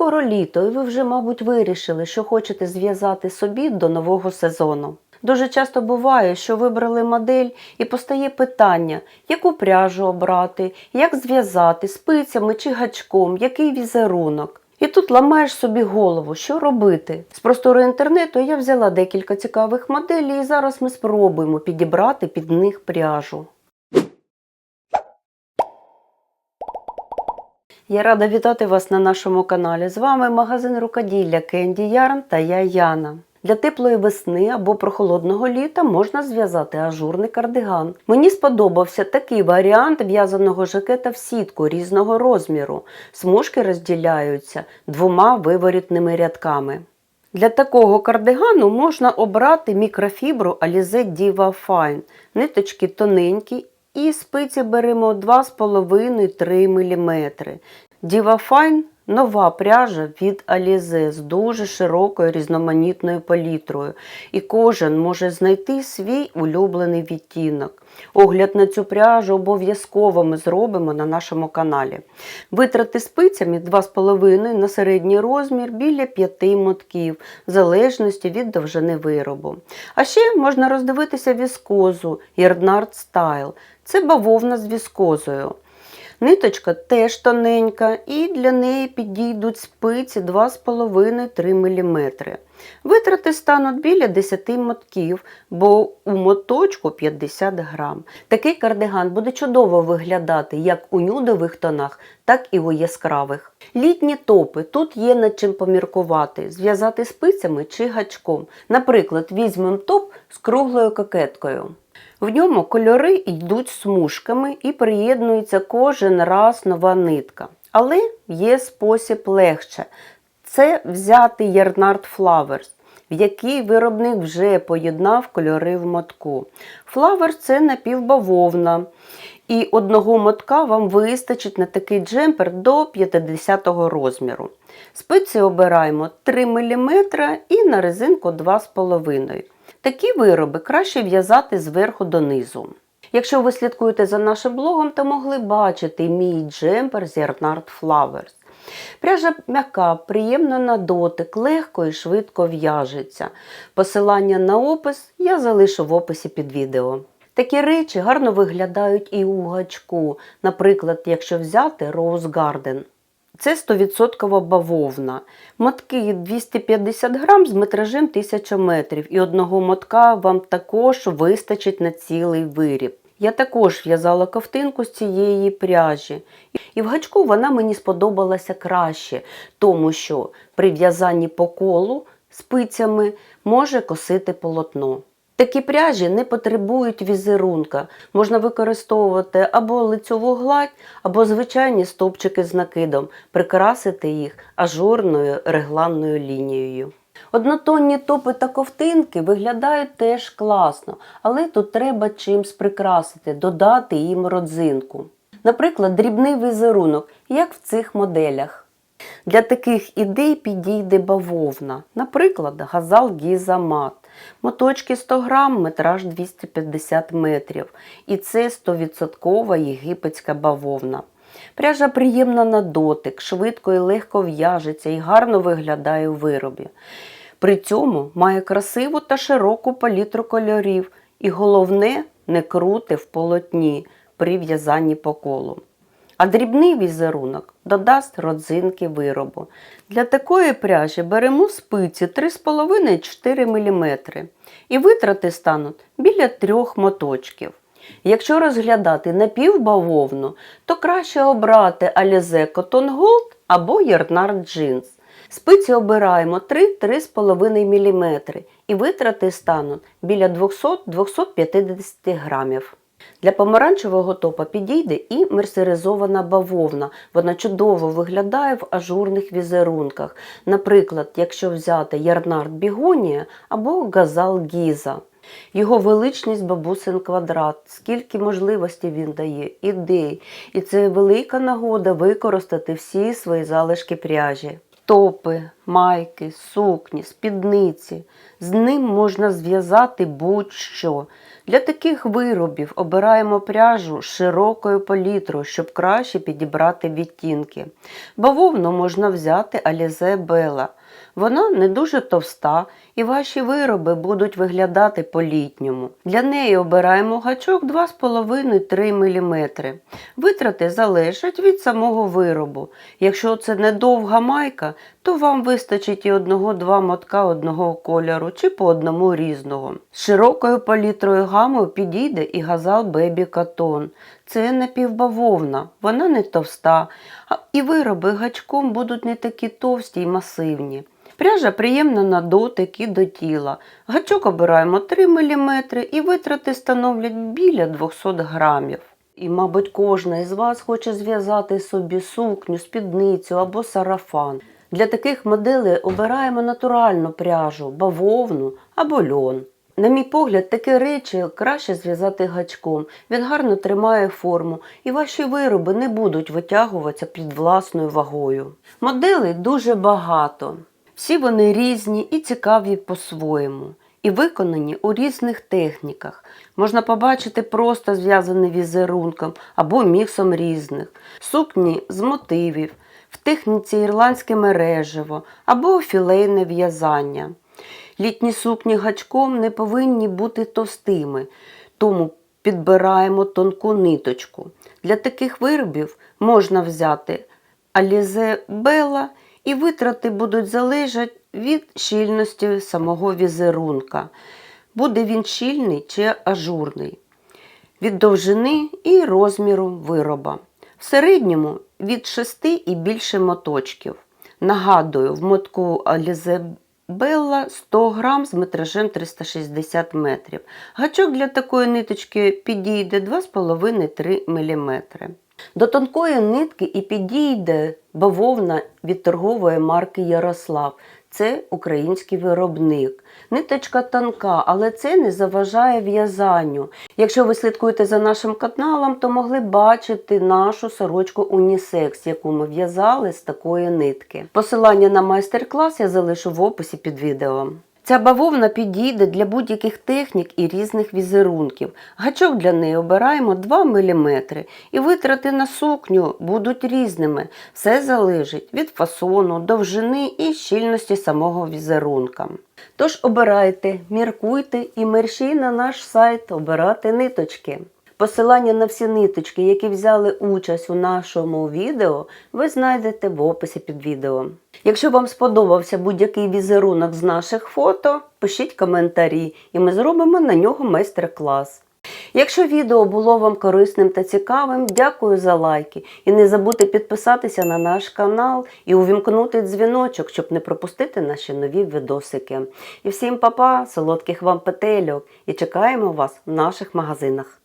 скоро літо, і ви вже, мабуть, вирішили, що хочете зв'язати собі до нового сезону. Дуже часто буває, що вибрали модель і постає питання, яку пряжу обрати, як зв'язати спицями чи гачком, який візерунок. І тут ламаєш собі голову, що робити. З простору інтернету я взяла декілька цікавих моделей і зараз ми спробуємо підібрати під них пряжу. Я рада вітати вас на нашому каналі. З вами магазин рукоділля Кенді Ярн та я Яна. Для теплої весни або прохолодного літа можна зв'язати ажурний кардиган. Мені сподобався такий варіант в'язаного жакета в сітку різного розміру. Смужки розділяються двома виворітними рядками. Для такого кардигану можна обрати мікрофібру Alize Diva Fine. Ниточки тоненькі і спиці беремо 2,5-3 мм. Діва Fine – нова пряжа від Alize з дуже широкою різноманітною палітрою, і кожен може знайти свій улюблений відтінок. Огляд на цю пряжу обов'язково ми зробимо на нашому каналі. Витрати спицями 2,5 на середній розмір біля 5 мотків, в залежності від довжини виробу. А ще можна роздивитися віскозу Yardnard Style. Це бавовна з віскозою. Ниточка теж тоненька, і для неї підійдуть спиці 2,5-3 мм. Витрати стануть біля 10 мотків, бо у моточку 50 грам. Такий кардиган буде чудово виглядати як у нюдових тонах, так і у яскравих. Літні топи тут є над чим поміркувати, зв'язати спицями чи гачком. Наприклад, візьмемо топ з круглою кокеткою. В ньому кольори йдуть смужками і приєднується кожен раз нова нитка. Але є спосіб легше. Це взяти Ярнард Flowers, в який виробник вже поєднав кольори в мотку. Flowers – це напівбавовна. І одного мотка вам вистачить на такий джемпер до 50 розміру. Спиці обираємо 3 мм і на резинку 2,5 Такі вироби краще в'язати зверху донизу. Якщо ви слідкуєте за нашим блогом, то могли бачити мій джемпер з Yarnard Flowers. Пряжа м'яка, приємна на дотик, легко і швидко в'яжеться. Посилання на опис я залишу в описі під відео. Такі речі гарно виглядають і у гачку, наприклад, якщо взяти Rose Garden. Це 100% бавовна. Мотки 250 грам з метражем 1000 метрів, і одного мотка вам також вистачить на цілий виріб. Я також в'язала ковтинку з цієї пряжі. І в гачку вона мені сподобалася краще, тому що при в'язанні по колу спицями може косити полотно. Такі пряжі не потребують візерунка. Можна використовувати або лицьову гладь, або звичайні стовпчики з накидом, прикрасити їх ажурною регланною лінією. Однотонні топи та ковтинки виглядають теж класно, але тут треба чимсь прикрасити, додати їм родзинку. Наприклад, дрібний візерунок, як в цих моделях. Для таких ідей підійде бавовна, наприклад, газал Гіза Мат. Моточки 100 грам, метраж 250 метрів. І це 100% єгипетська бавовна. Пряжа приємна на дотик, швидко і легко в'яжеться і гарно виглядає у виробі. При цьому має красиву та широку палітру кольорів, і головне не крути в полотні при в'язанні по колу. А дрібний візерунок додасть родзинки виробу. Для такої пряжі беремо спиці 3,5-4 мм і витрати стануть біля трьох моточків. Якщо розглядати напівбавовну, то краще обрати Alize Cotton Gold або Yarnard Jeans. Спиці обираємо 3-3,5 мм і витрати стануть біля 200-250 грамів. Для помаранчевого топа підійде і мерсеризована бавовна. Вона чудово виглядає в ажурних візерунках. Наприклад, якщо взяти Ярнард Бігонія або Газал Гіза. Його величність бабусин квадрат, скільки можливостей він дає, ідей. І це велика нагода використати всі свої залишки пряжі. Топи, майки, сукні, спідниці. З ним можна зв'язати будь-що. Для таких виробів обираємо пряжу широкою палітрою, щоб краще підібрати відтінки. Бавовну можна взяти Alize Bella. Вона не дуже товста, і ваші вироби будуть виглядати по-літньому. Для неї обираємо гачок 2,5-3 мм. Витрати залежать від самого виробу. Якщо це не довга майка, то вам вистачить і одного-два мотка одного кольору чи по одному різного. З широкою палітрою гамою підійде і газал Baby Cotton. Це напівбавовна, вона не товста, і вироби гачком будуть не такі товсті й масивні. Пряжа приємна на дотик і до тіла. Гачок обираємо 3 мм і витрати становлять біля 200 грамів. І, мабуть, кожна із вас хоче зв'язати собі сукню, спідницю або сарафан. Для таких моделей обираємо натуральну пряжу, бавовну або льон. На мій погляд, такі речі краще зв'язати гачком. Він гарно тримає форму, і ваші вироби не будуть витягуватися під власною вагою. Моделей дуже багато. Всі вони різні і цікаві по-своєму, і виконані у різних техніках. Можна побачити просто зв'язаний візерунком або міксом різних, сукні з мотивів, в техніці ірландське мережево або філейне в'язання. Літні сукні гачком не повинні бути товстими, тому підбираємо тонку ниточку. Для таких виробів можна взяти Alize Bella і витрати будуть залежати від щільності самого візерунка. Буде він щільний чи ажурний, від довжини і розміру вироба. В середньому від 6 і більше моточків. Нагадую, в мотку Alize 100 грам з метражем 360 метрів. Гачок для такої ниточки підійде 2,5-3 мм. До тонкої нитки і підійде бавовна від торгової марки Ярослав. Це український виробник. Ниточка тонка, але це не заважає в'язанню. Якщо ви слідкуєте за нашим каналом, то могли бачити нашу сорочку унісекс, яку ми в'язали з такої нитки. Посилання на майстер-клас я залишу в описі під відео. Ця бавовна підійде для будь-яких технік і різних візерунків. Гачок для неї обираємо 2 мм, і витрати на сукню будуть різними. Все залежить від фасону, довжини і щільності самого візерунка. Тож обирайте, міркуйте і мерщій на наш сайт обирати ниточки. Посилання на всі ниточки, які взяли участь у нашому відео, ви знайдете в описі під відео. Якщо вам сподобався будь-який візерунок з наших фото, пишіть коментарі, і ми зробимо на нього майстер-клас. Якщо відео було вам корисним та цікавим, дякую за лайки. І не забудьте підписатися на наш канал і увімкнути дзвіночок, щоб не пропустити наші нові відосики. І всім па-па, солодких вам петельок і чекаємо вас в наших магазинах.